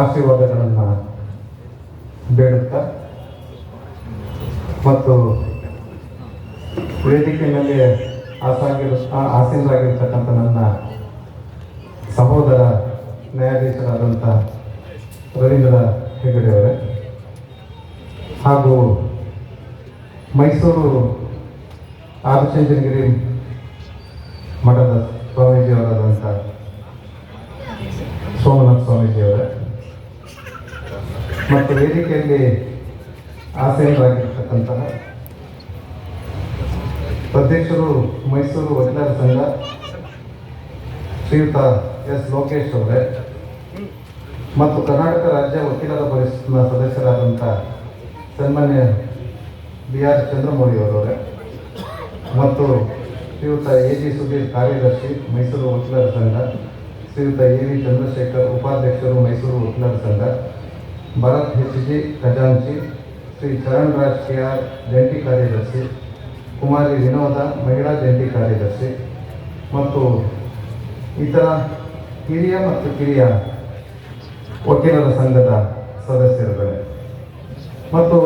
ಆಶೀರ್ವಾದಗಳನ್ನು ಬೇಡುತ್ತಾ? ಮತ್ತು ವೇದಿಕೆಯಲ್ಲಿ ಆಸಾಗಿರು ಆಸೀನರಾಗಿರ್ತಕ್ಕಂಥ ನನ್ನ ಸಹೋದರ ನ್ಯಾಯಾಧೀಶರಾದಂಥ ರವೀಂದ್ರ ಹೆಗಡೆ ಅವರೇ. ಹಾಗೂ ಮೈಸೂರು ಆದಿಚುಂಚನಗಿರಿ ಮಠದ ಸ್ವಾಮೀಜಿಯವರಾದಂಥ ಸೋಮನಾಥ ಸ್ವಾಮೀಜಿಯವರೇ. ಮತ್ತು ವೇದಿಕೆಯಲ್ಲಿ ಆಸೀನರಾಗಿರ್ತಕ್ಕಂತಹ ಅಧ್ಯಕ್ಷರು ಮೈಸೂರು ವಕೀಲರ ಸಂಘ ಶ್ರೀಯುತ ಎಸ್ ಲೋಕೇಶ್ ಅವರೇ ಮತ್ತು ಕರ್ನಾಟಕ ರಾಜ್ಯ ವಕೀಲರ ಪರಿಷತ್ನ ಸದಸ್ಯರಾದಂಥ ಸನ್ಮಾನ್ಯ ಬಿ ಆರ್ ಚಂದ್ರಮೌಳಿ ಅವರವರೇ ಮತ್ತು ಶ್ರೀಯುತ ಎ ಜಿ ಸುಧೀರ್ ಕಾರ್ಯದರ್ಶಿ ಮೈಸೂರು ವಕೀಲರ ಸಂಘ ಶ್ರೀಯುತ ಎ ವಿ ಚಂದ್ರಶೇಖರ್ ಸಂಘ ಭರತ್ ಹೆಚ್ಜಿ ಖಜಾಂಚಿ, ಶ್ರೀ ಚರಣ್ ರಾಜ್ ಕೆ ಆರ್ ಜಂಟಿ ಕಾರ್ಯದರ್ಶಿ, ಕುಮಾರಿ ವಿನೋದ, ಮಹಿಳಾ ಜಂಟಿ ಕಾರ್ಯದರ್ಶಿ ಮತ್ತು ಇತರ ಹಿರಿಯ ಮತ್ತು ಕಿರಿಯ ವಕೀಲರ ಸಂಘದ ಸದಸ್ಯರುಗಳೇ. ಮತ್ತು